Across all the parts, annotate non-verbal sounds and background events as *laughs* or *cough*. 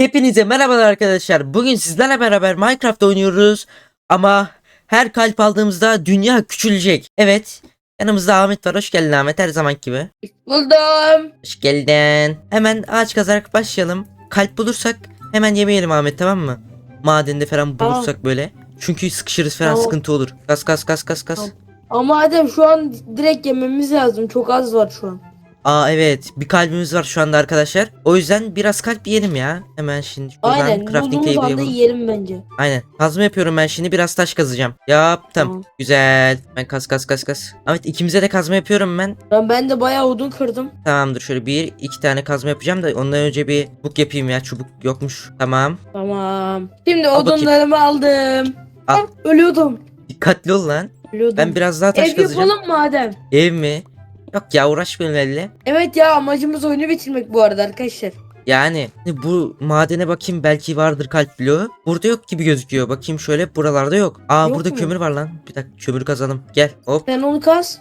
Hepinize merhabalar arkadaşlar. Bugün sizlerle beraber Minecraft oynuyoruz. Ama her kalp aldığımızda dünya küçülecek. Evet. Yanımızda Ahmet var. Hoş geldin Ahmet her zaman gibi. Buldum. Hoş geldin. Hemen ağaç kazarak başlayalım. Kalp bulursak hemen yemeyelim Ahmet tamam mı? Madende falan Tamam. bulursak böyle. Çünkü sıkışırız falan Tamam. sıkıntı olur. Kas kas kas kas kas. Tamam. Ama Adem şu an direkt yememiz lazım. Çok az var şu an. Aa evet bir kalbimiz var şu anda arkadaşlar. O yüzden biraz kalp yiyelim ya. Hemen şimdi şuradan Aynen. crafting Bulduğumuz table anda yapalım. yiyelim bence. Aynen. Kazma yapıyorum ben şimdi. Biraz taş kazacağım. Yaptım. Tamam. Güzel. Ben kaz kaz kaz kaz. Evet ikimize de kazma yapıyorum ben. Ben, ben de bayağı odun kırdım. Tamamdır. Şöyle bir iki tane kazma yapacağım da ondan önce bir çubuk yapayım ya. Çubuk yokmuş. Tamam. Tamam. Şimdi Al bakayım. odunlarımı aldım. Al. Ah, ölüyordum. Dikkatli ol lan. Ölüyordum. Ben biraz daha taş Ev kazacağım. yapalım mı Adem? Ev mi? Yok ya uğraşmayalım elle. Evet ya amacımız oyunu bitirmek bu arada arkadaşlar. Yani bu madene bakayım belki vardır kalp bloğu. Burada yok gibi gözüküyor. Bakayım şöyle buralarda yok. Aa Yok burada mu? kömür var lan. Bir dakika kömür kazalım. Gel hop Sen onu kaz.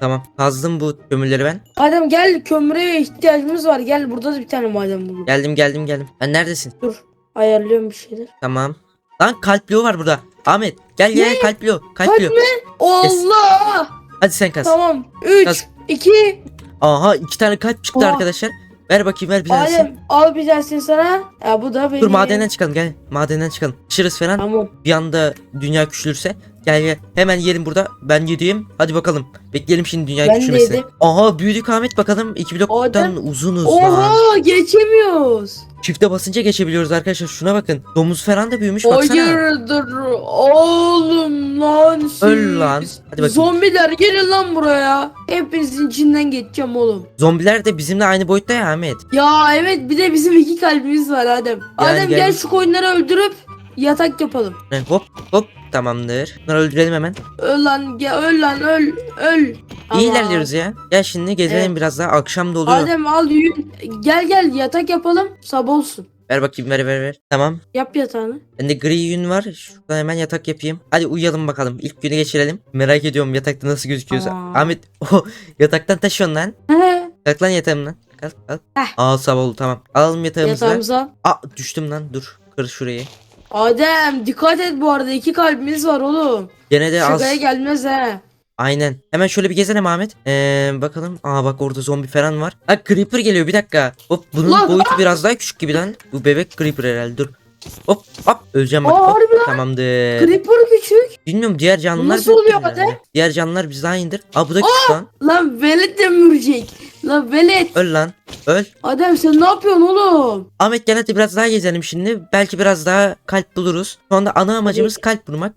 tamam. Kazdım bu kömürleri ben. Adem gel kömüre ihtiyacımız var. Gel burada da bir tane maden buldum. Geldim geldim geldim. Ben neredesin? Dur. Ayarlıyorum bir şeyler. Tamam. Lan kalp bloğu var burada. Ahmet gel gel kalp bloğu. Kalp Kalp bloğu. Allah! Hadi sen kaz. Tamam. 3, Kaz. 2, Aha iki tane kalp çıktı Oha. arkadaşlar. Ver bakayım ver bir tanesini. Adem al bir tanesini sana. Ya bu da benim. Dur madenden çıkalım gel. Madenden çıkalım. Işırız falan. Tamam. Bir anda dünya küçülürse. Gel gel. Hemen yiyelim burada. Ben yediğim. Hadi bakalım. Bekleyelim şimdi dünya Ben küçülmesini. yedim. Aha büyüdük Ahmet bakalım. İki bloktan Adem. uzunuz lan. Oha geçemiyoruz. Çifte basınca geçebiliyoruz arkadaşlar. Şuna bakın. Domuz falan da büyümüş baksana. Hayırdır oğlum lan siz. Öl lan. Hadi bakayım. Zombiler gelin lan buraya. Hepinizin içinden geçeceğim oğlum. Zombiler de bizimle aynı boyutta ya Ahmet. Ya evet bir de bizim iki kalbimiz var Adem. Adem gel. gel şu koyunları öldürüp yatak yapalım. Hop hop tamamdır. Bunları öldürelim hemen. Öl lan gel öl lan öl öl. İyi ilerliyoruz ya. Gel şimdi gezelim Evet. biraz daha. Akşam da oluyor. Adem al yün. Gel gel yatak yapalım. Sabah olsun. Ver bakayım ver ver ver. Tamam. Yap yatağını. Bende gri yün var. Şuradan hemen yatak yapayım. Hadi uyuyalım bakalım. İlk günü geçirelim. Merak ediyorum yatakta nasıl gözüküyorsa. Aa. Ahmet *laughs* o yataktan taşıyorsun lan. He. Kalk lan yatağımdan. Kalk kalk. Heh. Aa sabah oldu tamam. Alalım yatağımızı. Yatağımıza. Aa düştüm lan dur. Kır şurayı. Adem dikkat et bu arada iki kalbimiz var oğlum. Gene de az. Şuraya gelmez he. Aynen. Hemen şöyle bir gezelim Ahmet. Ee, bakalım. Aa bak orada zombi falan var. Ha Creeper geliyor bir dakika. Hop bunun Lan! boyutu biraz daha küçük gibi lan. Bu bebek Creeper herhalde dur. Hop hop öleceğim bak. Aa, hop. harbi lan. Tamamdır. Creeper küçük. Bilmiyorum diğer canlılar Nasıl oluyor herhalde. Diğer canlılar bizden indir. Aa bu da küçük lan. Lan velet de mürecek. Lan velet. Öl lan. Öl. Adem sen ne yapıyorsun oğlum? Ahmet gel hadi biraz daha gezelim şimdi. Belki biraz daha kalp buluruz. Şu anda ana amacımız kalp bulmak.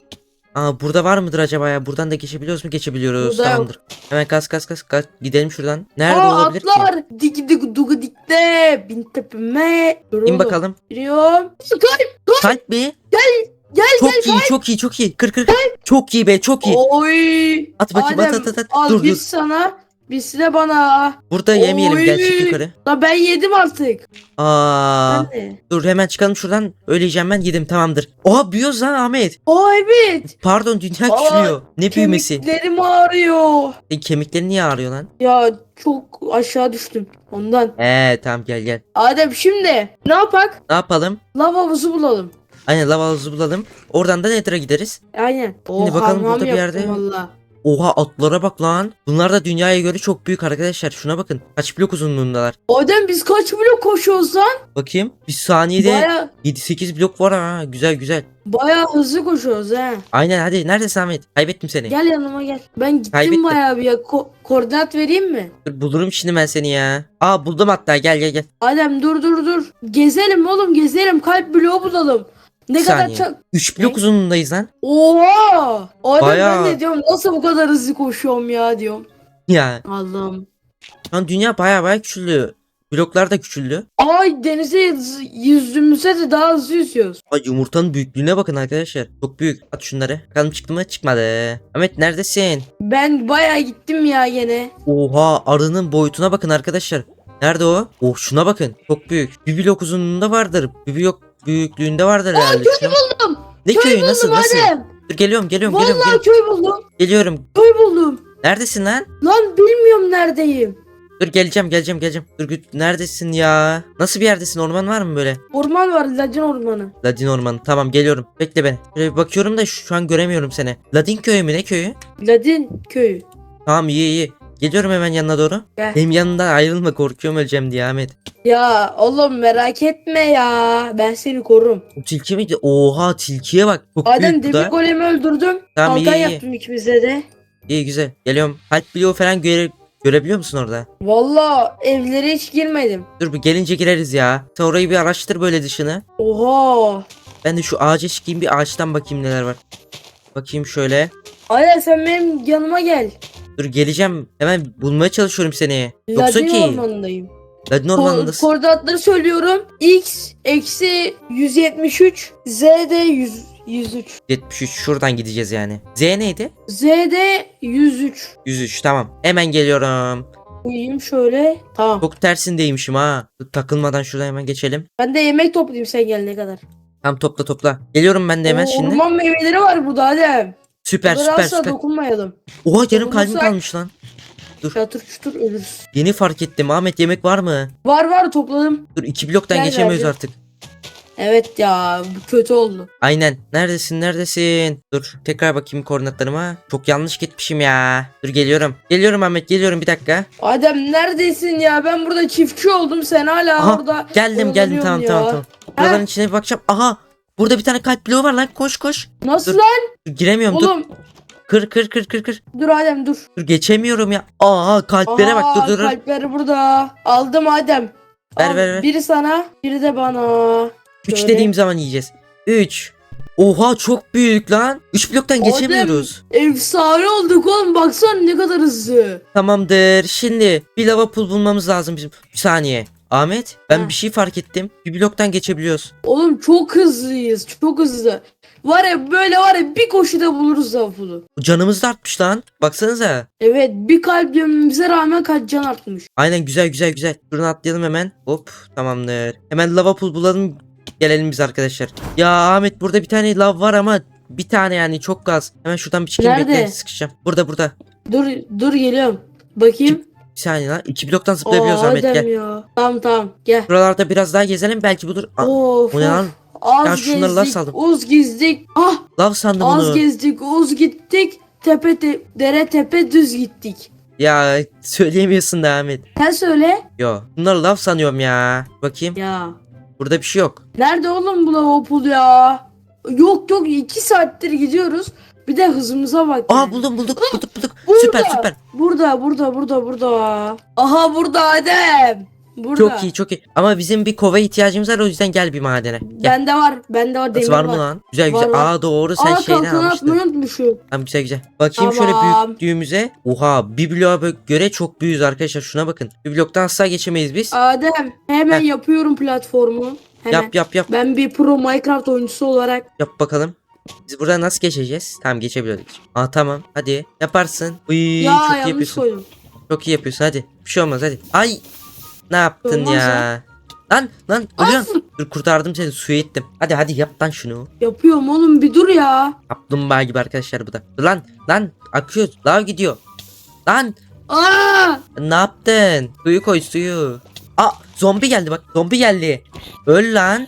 Aa burada var mıdır acaba ya? Buradan da geçebiliyoruz mu? Geçebiliyoruz. Burada yok. Tamamdır. Hemen kas kas kas kas. Gidelim şuradan. Nerede Aa olabilir ki? atlar. Dik dik dugu dikte. Bin tepeme. Dur İn oğlum. bakalım. Giriyorum. Kalp. Kalp mi? Gel Çok iyi, çok iyi, çok iyi. Kır kır. Çok iyi be, çok iyi. Oy. At bakayım, Adem, at at at. Al Dur bir dur. sana. Birisi de bana. Burada yemeyelim. Gel çık Oy. yukarı. La ben yedim artık. Aa. De. Dur hemen çıkalım şuradan. Öyleyeceğim ben yedim tamamdır. Oha büyüyoruz lan Ahmet. Aa evet. Pardon dünya Aa, küçülüyor. Ne büyümesi? Kemiklerim ağrıyor. E, kemikleri niye ağrıyor lan? Ya çok aşağı düştüm ondan. Ee tamam gel gel. Adem şimdi ne yapak? Ne yapalım? Lav havuzu bulalım. Aynen lava havuzu bulalım. Oradan da Nether'a gideriz. Aynen. Şimdi bakalım burada bir yerde- Valla. Oha atlara bak lan. Bunlar da dünyaya göre çok büyük arkadaşlar. Şuna bakın. Kaç blok uzunluğundalar. Adem biz kaç blok koşuyoruz lan? Bakayım. Bir saniyede Baya, 7-8 blok var ha. Güzel güzel. baya hızlı koşuyoruz he. Aynen hadi. Neredesin Ahmet? Kaybettim seni. Gel yanıma gel. Ben gittim Kaybettim. baya bir ya. Ko- koordinat vereyim mi? Dur, bulurum şimdi ben seni ya. Aa buldum hatta. Gel gel gel. Adem dur dur dur. Gezelim oğlum gezelim. Kalp bloğu bulalım. Ne Bir kadar saniye. çok. 3 blok uzunluğundayız lan. Oha! Adem Bayağı. ben de diyorum nasıl bu kadar hızlı koşuyorum ya diyorum. Ya. Allah'ım. Şu an dünya baya baya küçüldü. Bloklar da küçüldü. Ay denize yüz- yüzdüğümüzde de daha hızlı yüzüyoruz. Ay yumurtanın büyüklüğüne bakın arkadaşlar. Çok büyük. At şunları. Bakalım çıktı mı? Çıkmadı. Ahmet neredesin? Ben baya gittim ya gene. Oha arının boyutuna bakın arkadaşlar. Nerede o? Oh şuna bakın. Çok büyük. Bir blok uzunluğunda vardır. Bir blok büyüklüğünde vardır herhalde. Şuna- buldum. Ne Köy köyü buldum nasıl nasıl? Adem. Dur geliyorum geliyorum geliyorum. Vallahi Geliyorum. köy buldum. geliyorum. Köy buldum. Neredesin lan? Lan bilmiyorum neredeyim. Dur geleceğim geleceğim geleceğim. Dur gü- neredesin ya? Nasıl bir yerdesin? Orman var mı böyle? Orman var Ladin ormanı. Ladin ormanı. Tamam geliyorum. Bekle beni. Şöyle bir bakıyorum da şu, şu an göremiyorum seni. Ladin köyü mü ne köyü? Ladin köyü. Tamam iyi iyi. Geliyorum hemen yanına doğru. Gel. Benim yanından ayrılma korkuyorum öleceğim diye Ahmet. Ya oğlum merak etme ya. Ben seni korurum. Bu tilki miydi? Oha tilkiye bak. Çok Adem büyük bu demir da. golemi öldürdüm. Tamam, Kalkan iyi. yaptım ikimize de. İyi güzel. Geliyorum. Kalp bloğu falan göre görebiliyor musun orada? Valla evlere hiç girmedim. Dur bir gelince gireriz ya. Sen orayı bir araştır böyle dışını. Oha. Ben de şu ağaca çıkayım bir ağaçtan bakayım neler var. Bakayım şöyle. Adem sen benim yanıma gel. Dur geleceğim. Hemen bulmaya çalışıyorum seni. Yoksa Ladin ki. ormanındayım. Ladin ormanındasın. koordinatları söylüyorum. X eksi 173. Z de 100, 103. 73 şuradan gideceğiz yani. Z neydi? Z de 103. 103 tamam. Hemen geliyorum. Uyuyayım şöyle. Tamam. Çok tersindeymişim ha. Takılmadan şuradan hemen geçelim. Ben de yemek toplayayım sen gelene kadar. Tam topla topla. Geliyorum ben de hemen Oo, şimdi. Orman meyveleri var burada Adem. Süper süper asla süper. dokunmayalım. Oha yarım kalbim Dokunursak- kalmış lan. Çatır çutur ölürüz. Yeni fark ettim. Ahmet yemek var mı? Var var topladım. Dur iki bloktan Gel geçemiyoruz verdim. artık. Evet ya bu kötü oldu. Aynen. Neredesin neredesin? Dur tekrar bakayım koordinatlarıma. Çok yanlış gitmişim ya. Dur geliyorum. Geliyorum Ahmet geliyorum bir dakika. Adem neredesin ya? Ben burada çiftçi oldum sen hala Aha, orada. Geldim geldim oyalanıyorsun tamam ya. tamam tamam. Buraların içine bir bakacağım. Aha. Burada bir tane kalp bloğu var lan. Koş koş. Nasıl Dur. lan? Dur, giremiyorum. Dur. Oğlum Kır kır kır kır kır. dur Adem dur. Dur geçemiyorum ya. Aa kalplere bak. Dur Aa, dur. dur. Kalpleri burada. Aldım Adem. Ver, Al, ver, ver. Biri sana, biri de bana. Üç Şöyle. dediğim zaman yiyeceğiz. Üç. Oha çok büyük lan. Üç bloktan Adem. geçemiyoruz. Efsane olduk oğlum baksana ne kadar hızlı. Tamamdır. Şimdi bir lava pool bulmamız lazım bizim. Bir saniye. Ahmet ben Ha. bir şey fark ettim. Bir bloktan geçebiliyoruz. Oğlum çok hızlıyız çok hızlı. Var ya böyle var ya bir koşuda buluruz Zavful'u. Canımız da artmış lan. Baksanıza. Evet bir kalp dönmemize rağmen kaç can artmış. Aynen güzel güzel güzel. Şuradan atlayalım hemen. Hop tamamdır. Hemen lava pool bulalım. Gelelim biz arkadaşlar. Ya Ahmet burada bir tane lav var ama bir tane yani çok az. Hemen şuradan bir çıkayım Nerede? bekle sıkışacağım. Burada burada. Dur dur geliyorum. Bakayım. Bir saniye lan. İki bloktan zıplayabiliyoruz Aa, Ahmet Adem gel. ya. Tamam tamam gel. Buralarda biraz daha gezelim belki budur. Aa, Of o ne lan? Az Ya şunları laf gezdik, saldım. uz gezdik. Ah Lav sandım az onu. gezdik, uz gittik. Tepe te- dere tepe düz gittik. Ya söyleyemiyorsun da Ahmet. Sen söyle. Yo. Bunları lav sanıyorum ya. Bakayım. Ya. Burada bir şey yok. Nerede oğlum bu lavapul ya? Yok yok iki saattir gidiyoruz. Bir de hızımıza bak. Aa buldum bulduk bulduk bulduk. Burada. Süper süper. Burada burada burada burada. Aha burada Adem. Burada. Çok iyi çok iyi. Ama bizim bir kova ihtiyacımız var o yüzden gel bir madene. Gel. Bende var. Bende var demir Nasıl var mı lan? Güzel güzel. var. Aa doğru sen Aa kalkanı almıştın. atmayı unutmuşum. Tamam güzel güzel. Bakayım Tamam. şöyle büyüklüğümüze. Oha bir bloğa göre çok büyüğüz arkadaşlar. Şuna bakın. Bir bloktan asla geçemeyiz biz. Adem hemen Heh. yapıyorum platformu. Hemen. Yap yap yap. Ben bir pro Minecraft oyuncusu olarak Yap bakalım. Biz buradan nasıl geçeceğiz? Tamam geçebiliyoruz. Aa tamam hadi yaparsın. Uy, ya çok iyi yapıyorsun. koydum. Çok iyi yapıyorsun hadi. Bir şey olmaz hadi. Ay. Ne yaptın Olmaz ya? Lan lan ölüyorsun. Of, Dur kurtardım seni suya ettim. Hadi hadi yap lan şunu. yapıyorum oğlum bir dur ya. Kaplumbağa gibi arkadaşlar bu da. Lan lan akıyor. Lav gidiyor. Lan Aa! ne yaptın? Suyu koy suyu. Aa zombi geldi bak. Zombi geldi. Öl lan.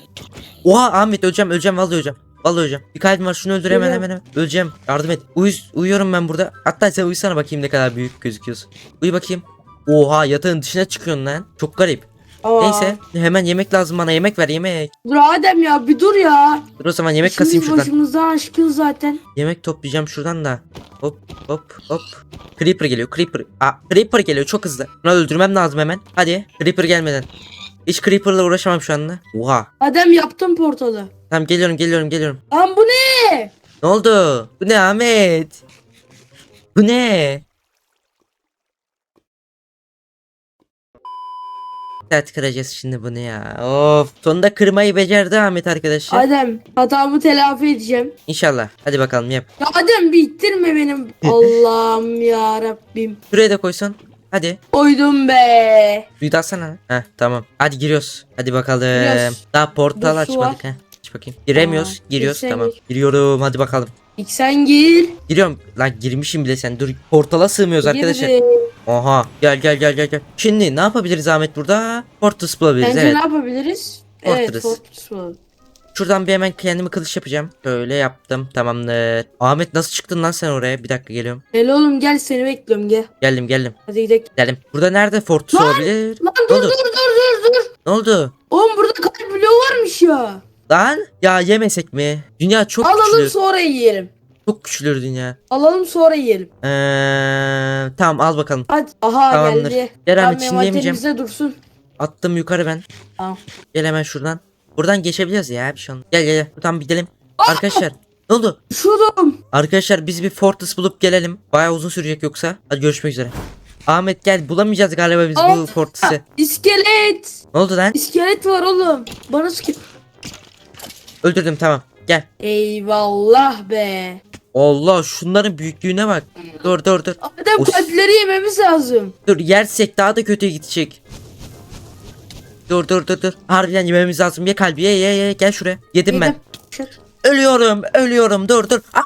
Oha Ahmet öleceğim öleceğim vallahi öleceğim. Vallahi öleceğim. Bir kalbim var şunu öldür hemen hemen hemen. Öleceğim. Yardım et. Uyuz, uyuyorum ben burada. Hatta sen uyusana bakayım ne kadar büyük gözüküyorsun. Uyu bakayım. Oha yatağın dışına çıkıyorsun lan. Çok garip. Aa. Neyse hemen yemek lazım bana yemek ver yemek. Dur Adem ya bir dur ya. Dur o zaman yemek İşimiz kasayım şuradan. başımızdan aşkın zaten. Yemek toplayacağım şuradan da. Hop hop hop. Creeper geliyor Creeper. Aa Creeper geliyor çok hızlı. Bunu öldürmem lazım hemen. Hadi Creeper gelmeden. Hiç Creeper'la uğraşamam şu anda. Oha. Adem yaptım portalı. Tamam geliyorum geliyorum geliyorum. Lan bu ne? Ne oldu? Bu ne Ahmet? Bu ne? Evet kıracağız şimdi bunu ya. Of. Sonunda kırmayı becerdi Ahmet arkadaşlar. Adem hatamı telafi edeceğim. İnşallah. Hadi bakalım yap. Ya Adem bir ittirme benim. *laughs* Allah'ım ya Rabbim. Şuraya da koysan. Hadi. Koydum be. Suyu da alsana. Heh tamam. Hadi giriyoruz. Hadi bakalım. Giriyoruz. Daha portal Dur, su açmadık ha. Aç bakayım. Giremiyoruz. Aa, Giriyoruz girsene. tamam. Giriyorum hadi bakalım. İlk sen gir. Giriyorum. Lan girmişim bile sen. Dur portala sığmıyoruz arkadaşlar. Girdim. Oha. Gel gel gel gel gel. Şimdi ne yapabiliriz Ahmet burada? Fortress bulabiliriz Bence evet. ne yapabiliriz? Evet Fortress. Fortress. Şuradan bir hemen kendime kılıç yapacağım. Böyle yaptım. Tamamdır. Ahmet nasıl çıktın lan sen oraya? Bir dakika geliyorum. Gel oğlum gel seni bekliyorum gel. Geldim geldim. Hadi gidelim. Geldim. Burada nerede Fortress Lan! olabilir? Lan Ne dur oldu? dur dur dur dur. Ne oldu? Oğlum burada kalp bloğu varmış ya. Lan ya yemesek mi? Dünya çok Alalım küçülür. sonra yiyelim. Çok küçülür dünya. Alalım sonra yiyelim. Ee, tamam al bakalım. Hadi. Aha Tamamdır. geldi. Gel Tamam Ahmet şimdi yemeyeceğim. envanterimizde dursun. Attım yukarı ben. Tamam. Gel hemen şuradan. Buradan geçebiliriz ya bir şey olmaz. Gel gel gel. Buradan bir gidelim. Arkadaşlar ne oldu? Şurum. Arkadaşlar biz bir Fortress bulup gelelim. Bayağı uzun sürecek yoksa. Hadi görüşmek üzere. Ahmet gel bulamayacağız galiba biz bu Aa! Fortress'ı. İskelet. Ne oldu lan? İskelet var oğlum. Bana sıkı. Öldürdüm tamam. Gel. Eyvallah be. Allah şunların büyüklüğüne bak. Dur dur dur. Adem kalpleri yememiz lazım. Dur yersek daha da kötüye gidecek. Dur dur dur dur. Harbiden yememiz lazım. Ye kalbi ye ye ye. Gel şuraya. Yedim ben. Yedim. Şak. Ölüyorum ölüyorum dur dur. Ah!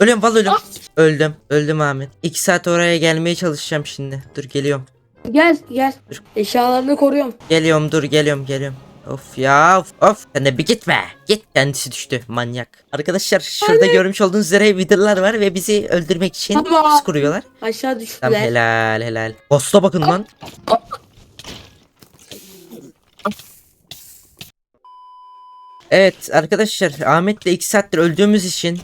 Ölüyorum vallahi ölüyorum. Ah! Öldüm. Öldüm Ahmet. İki saat oraya gelmeye çalışacağım şimdi. Dur geliyorum. Gel gel. Eşyalarını koruyorum. Geliyorum dur geliyorum geliyorum. Of ya of of. Sen de bir gitme. Git kendisi düştü manyak. Arkadaşlar şurada görmüş olduğunuz üzere vidirler var ve bizi öldürmek için pus kuruyorlar. Aşağı düştüler. Tamam helal helal. Ghost'a bakın lan. Evet arkadaşlar Ahmet'le 2 saattir öldüğümüz için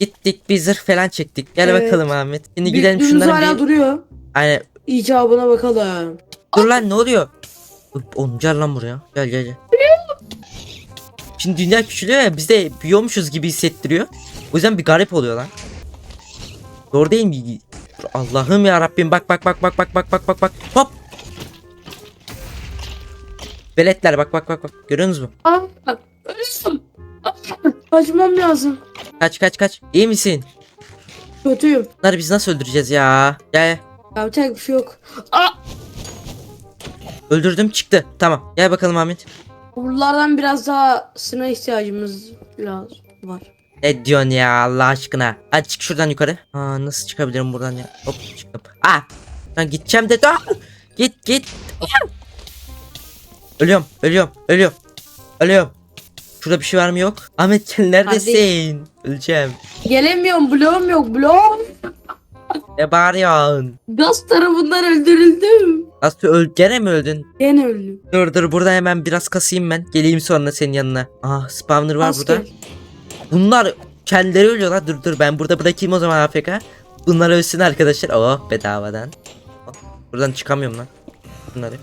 gittik bir zırh falan çektik. Gel Evet. bakalım Ahmet. Şimdi gidelim Büyüklüğümüz hala şunların bir... duruyor. Hani İcabına bakalım. dur lan ne oluyor? Oğlum gel lan buraya. Gel gel gel. Şimdi dünya küçülüyor ya biz de büyüyormuşuz gibi hissettiriyor. O yüzden bir garip oluyor lan. Doğru değil mi? Dur, Allah'ım ya Rabbim bak bak bak bak bak bak bak bak bak. Hop. Veletler bak bak bak bak. Görüyorsunuz mu? Aa, ölüyorum. Aa, Kaçmam lazım. Kaç kaç kaç. İyi misin? Kötüyüm. Bunları biz nasıl öldüreceğiz ya? Gel. Yapacak bir şey yok. Aa, Öldürdüm çıktı. Tamam. Gel bakalım Ahmet. buralardan biraz daha sına ihtiyacımız lazım var. Ne diyorsun ya Allah aşkına? Hadi çık şuradan yukarı. Aa, nasıl çıkabilirim buradan ya? Hop çıktım. Ah! Lan gideceğim de. Ah! Git git. Ah! Ölüyorum ölüyorum ölüyorum. Ölüyorum. Şurada bir şey var mı yok? Ahmet sen neredesin? Öleceğim. Gelemiyorum bloğum yok bloğum. Ne bağırıyorsun? Gaz tarafından öldürüldüm. Nasıl öl gene mi öldün? Gene öldüm. Dur dur burada hemen biraz kasayım ben. Geleyim sonra senin yanına. Ah spawner var Asker. burada. Bunlar kendileri ölüyorlar. Dur dur ben burada bırakayım o zaman AFK. Bunlar ölsün arkadaşlar. Oh bedavadan. Oh, Buradan çıkamıyorum lan. Bunları.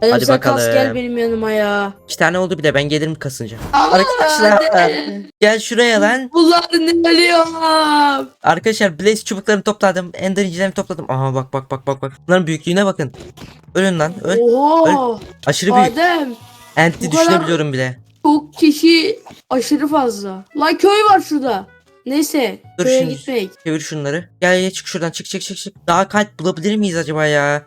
Hadi, Hadi bakalım. kas gel benim yanıma ya. İki tane oldu bir de ben gelirim kasınca. Aa, Arkadaşlar hadi. gel şuraya lan. Bunlar ne ölüyorum. Arkadaşlar Blaze çubuklarını topladım. Ender incilerini topladım. Aha bak bak bak bak bak. Bunların büyüklüğüne bakın. Ölün lan öl. Oha. Aşırı büyük. Adem. Kadar- düşünebiliyorum bile. Çok kişi aşırı fazla. Lan köy var şurada. Neyse. Dur köye şimdi. gitmek. Çevir şunları. Gel gel çık şuradan çık çık çık çık. Daha kalp bulabilir miyiz acaba ya?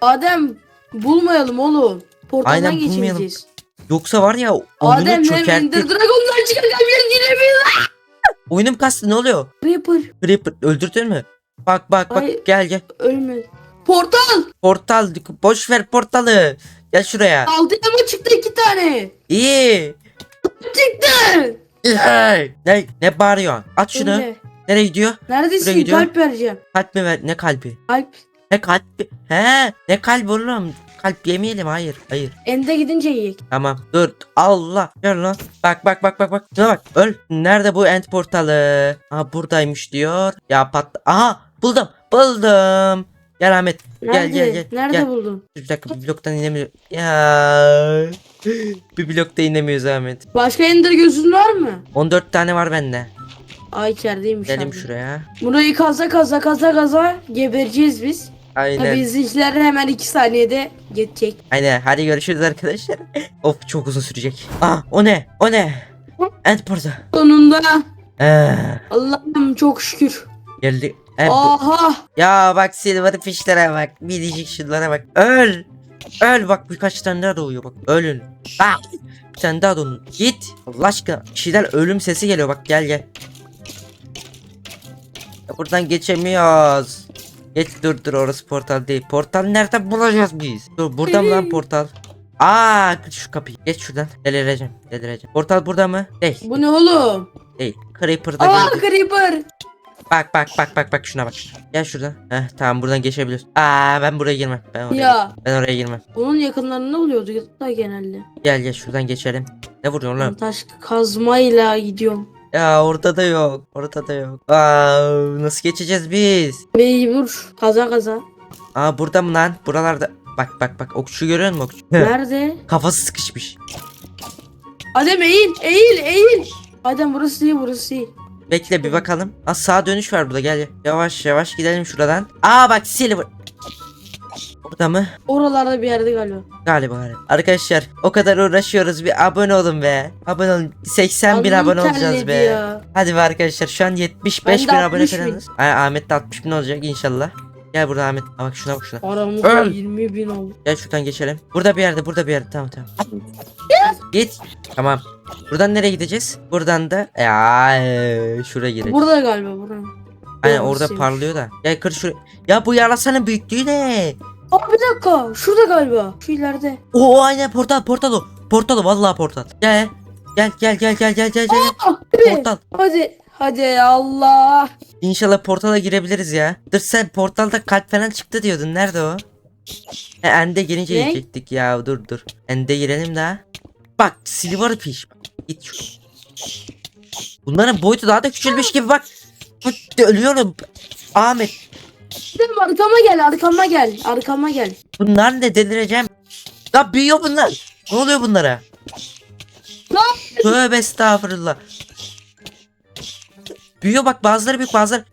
Adem bulmayalım oğlum. Portaldan Aynen, bulmayalım. geçemeyeceğiz. Yoksa var ya oyunu Adem hem çökertir. Ender Dragon'dan çıkacağım giremiyor. *laughs* Oyunum kastı ne oluyor? Creeper Creeper öldürdün mü? Bak bak bak Ay. gel gel. ölmedi. Portal. Portal boş ver portalı. Gel şuraya. Altı yama çıktı iki tane. İyi. Çıktı. ne ne bağırıyorsun? At şunu. Önde. Nereye gidiyor? Buraya Neredesin? gidiyor. Kalp vereceğim. Kalp mi ver? Ne kalbi? Kalp. Ne kalbi? He? Ne kalp oğlum? Kalp yemeyelim. Hayır. Hayır. Ende gidince yiyek. Tamam. Dur. Allah. Gel lan. Bak bak bak bak bak. Şuna bak. Öl. Nerede bu end portalı? Ha buradaymış diyor. Ya pat. Aha buldum. Buldum. Gel Ahmet. Nerede? Gel gel gel. Nerede gel. buldun? Bir dakika bir bloktan inemiyor. Ya. *laughs* bir blokta inemiyoruz Ahmet. Başka Ender gözün var mı? 14 tane var bende. Ay içerideymiş Gelim abi. şuraya. Burayı kaza kaza kaza kaza gebereceğiz biz. Tabii Aynen. izleyiciler hemen 2 saniyede geçecek. Aynen. Hadi görüşürüz arkadaşlar. of çok uzun sürecek. Ah o ne? O ne? End portal. Sonunda Ee, Allah'ım çok şükür. geldi. Bu- Aha Ya bak silver fişlere bak. Minicik şunlara bak. Öl. Öl bak birkaç tane daha doğuyor bak. Ölün. Bak. Bir tane daha doğun. Git. Allah aşkına. Şeyler ölüm sesi geliyor bak gel gel. Buradan geçemiyoruz. Geç dur dur orası portal değil. Portal nereden bulacağız biz? Dur burada mı lan portal? Aa şu kapıyı. Geç şuradan. Delireceğim. Delireceğim. Portal burada mı? Değil. Bu ne oğlum? Değil. Creeper'da Aa gördük. Creeper. Bak bak bak bak bak şuna bak. Gel şuradan. Heh tamam buradan geçebiliyoruz. Aa ben buraya girmem. Ben oraya, Ya ben oraya girmem. bunun yakınlarında oluyordu da genelde. Gel gel şuradan geçelim. Ne vuruyorsun lan? taş kazmayla gidiyorum. Ya orada da yok. Orada da yok. Aa nasıl geçeceğiz biz? Mecbur kaza kaza. Aa burada mı lan? Buralarda. Bak bak bak okçu görüyor musun okçu? Nerede? Kafası sıkışmış. Adem eğil eğil eğil. Adem burası değil burası değil. Bekle bir bakalım. Aa sağa dönüş var burada gel. Yavaş yavaş gidelim şuradan. Aa bak silver. Burada mı? Oralarda bir yerde galiba. Galiba galiba. Arkadaşlar o kadar uğraşıyoruz bir abone olun be. Abone olun. 80 bin abone olacağız terledi be. ya. Hadi be arkadaşlar şu an 75 Ben bin de abone 60 bin. falanız. Ay, Ahmet de 60 bin olacak inşallah. Gel burada Ahmet. Bak şuna bak şuna. Aramızda Öl. 20 bin oldu. Gel şuradan geçelim. Burada bir yerde burada bir yerde tamam tamam. Git. Tamam. Buradan nereye gideceğiz? Buradan da ya eee, şuraya gireceğiz. Burada galiba burada. Aynen orada şeymiş. parlıyor da. Gel kır şuraya. Ya bu yarasanın büyüklüğü ne? Aa bir dakika. Şurada galiba. Şu ileride. Oo aynen portal portal o. Portal o vallahi portal. Gel. Gel gel gel gel gel gel gel. Evet. Portal. Hadi. Hadi Allah. İnşallah portala girebiliriz ya. Dur sen portalda kalp falan çıktı diyordun. Nerede o? He, ende girince Ne? yiyecektik ya. Dur dur. Ende girelim daha. Bak silverfish. Git şu. Bunların boyutu daha da küçülmüş gibi. Bak, Ölüyorum. Ahmet. Adem arkama gel arkama gel. Arkama gel. Bunlar ne delireceğim. Ya büyüyor bunlar. Ne oluyor bunlara? Lan. Tövbe estağfurullah. Büyüyor bak bazıları büyük bazıları.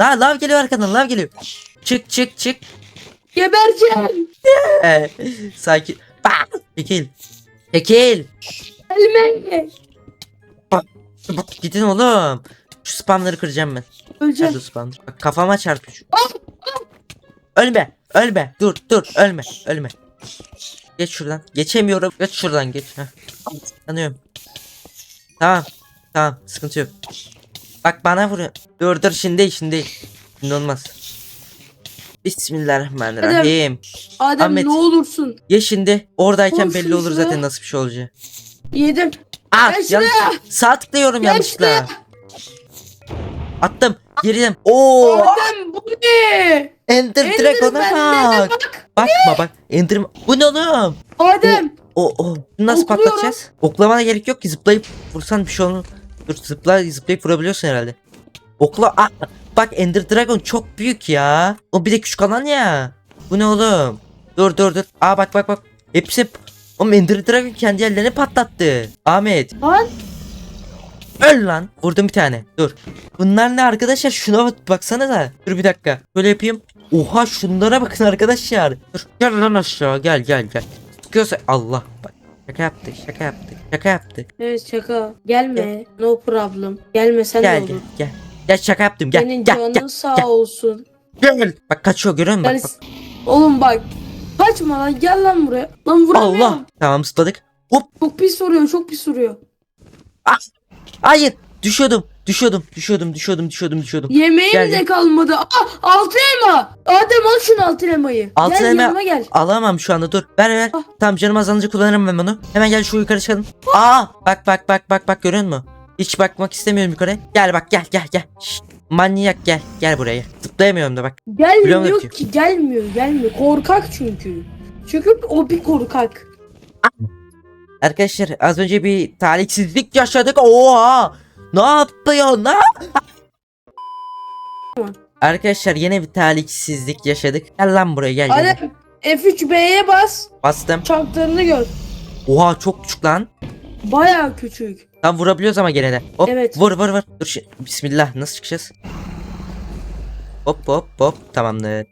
La lav geliyor arkadan lav geliyor. Çık çık çık. Gebereceğim. Ee, sakin. Bak. Çekil. Çekil. Gelme. Bak, Gidin oğlum. Şu spamları kıracağım ben. Öleceğim. Nerede? Bak kafama çarpıyor. Ölme. Ölme. Dur dur ölme. Ölme. Geç şuradan. Geçemiyorum. Geç şuradan geç. Heh. Tanıyorum. Tamam. Tamam. Sıkıntı yok. Bak bana vuruyor. Dur dur şimdi şimdi. Şimdi olmaz. Bismillahirrahmanirrahim. Adem Ahmet. ne olursun. Ye şimdi. Oradayken belli olur şuraya. zaten nasıl bir şey olacağı. Yedim. Aa, Gel yanlış. şuraya. Sağ tıklıyorum Gel yanlışlıkla. Attım. Girdim. Oo! Adem bu ne? Ender Dragon'a bak. bak. Bakma bak. Ender Bu ne oğlum? Adem. O o. Bunu nasıl Okluyorum. patlatacağız? Oklamana gerek yok ki zıplayıp vursan bir şey olmaz. Dur zıpla zıplayıp vurabiliyorsun herhalde. Okla. Aa, bak Ender Dragon çok büyük ya. O bir de küçük alan ya. Bu ne oğlum? Dur dur dur. Aa bak bak bak. Hepsi Oğlum Ender Dragon kendi yerlerini patlattı. Ahmet. Lan. Öl lan. Vurdum bir tane. Dur. Bunlar ne arkadaşlar? Şuna bak baksana da. Dur bir dakika. Böyle yapayım. Oha şunlara bakın arkadaşlar. Dur. Gel lan aşağı. Gel gel gel. Sıkıyorsa Allah bak. Şaka yaptık şaka yaptık. Şaka yaptık. Evet şaka. Gelme. No problem. Gelme sen de Gel olur. gel gel. Gel şaka yaptım gel. Senin gel, canın gel, sağ gel, olsun. gel. Bak kaçıyor görüyor musun? Yani Bak, bak. Oğlum bak. Kaçma lan gel lan buraya. Lan vuramıyorum. Allah. Tamam zıpladık. Hop. Çok pis vuruyor çok pis vuruyor. Hayır. Düşüyordum. Düşüyordum. Düşüyordum. Düşüyordum. Düşüyordum. Düşüyordum. Yemeğim Gel, de gel. kalmadı. Aa altın elma. Adem al şunu altın elmayı. Altın gel elma- gel. Alamam şu anda dur. Ver ver. Ah. Tamam canım azalınca kullanırım ben bunu. Hemen gel şu yukarı çıkalım. Aa bak bak bak bak bak görüyor musun? Hiç bakmak istemiyorum yukarı. Gel bak gel gel gel. Şşt, manyak gel. Gel buraya. Zıplayamıyorum da bak. Gelmiyor ki. ki. gelmiyor gelmiyor. Korkak çünkü. Çünkü o bir korkak. Arkadaşlar az önce bir talihsizlik yaşadık. Oha! Ne yapıyor? Ne? Arkadaşlar yine bir talihsizlik yaşadık. Gel lan buraya gel. gel, gel. Adem F3B'ye bas. Bastım. Çarptığını gör. Oha çok küçük lan. Baya küçük. Tam vurabiliyoruz ama gene de. Hop Evet. vur vur vur. Dur şi- Bismillah nasıl çıkacağız? Hop hop hop tamamdır.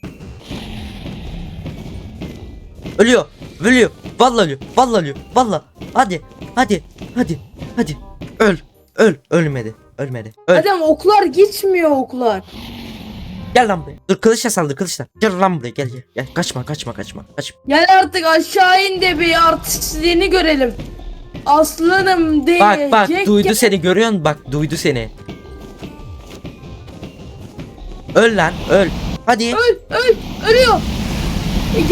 Ölüyor. Ölüyor. Vallahi ölüyor. Vallahi ölüyor. Vallahi. Hadi. Hadi. Hadi. Hadi. Öl. Öl. Ölmedi. Ölmedi. Öl. Adem oklar gitmiyor oklar. Gel lan buraya. Dur kılıçla saldır kılıçla. Gel lan buraya gel gel. gel. Kaçma kaçma kaçma. Kaçma. Gel artık aşağı in de bir artistliğini görelim. Aslanım diyecek. Bak bak duydu ya. seni görüyor musun? Bak duydu seni. Öl lan öl. Hadi. Öl öl ölüyor.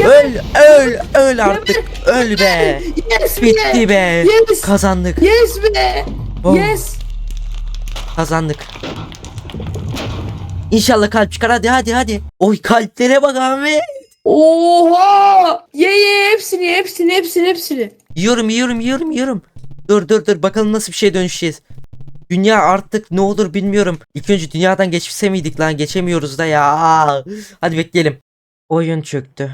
Öl öl öl artık. Öl be. Yes Bitti be. Yes. Kazandık. Yes be. Oh. Yes. Kazandık. İnşallah kalp çıkar hadi hadi hadi. Oy kalplere bak Ahmet. Oha. Ye ye hepsini hepsini hepsini hepsini. Yiyorum yiyorum yiyorum yiyorum. Dur dur dur bakalım nasıl bir şey dönüşeceğiz. Dünya artık ne olur bilmiyorum. İlk önce dünyadan geçse miydik lan geçemiyoruz da ya. Hadi bekleyelim. Oyun çöktü.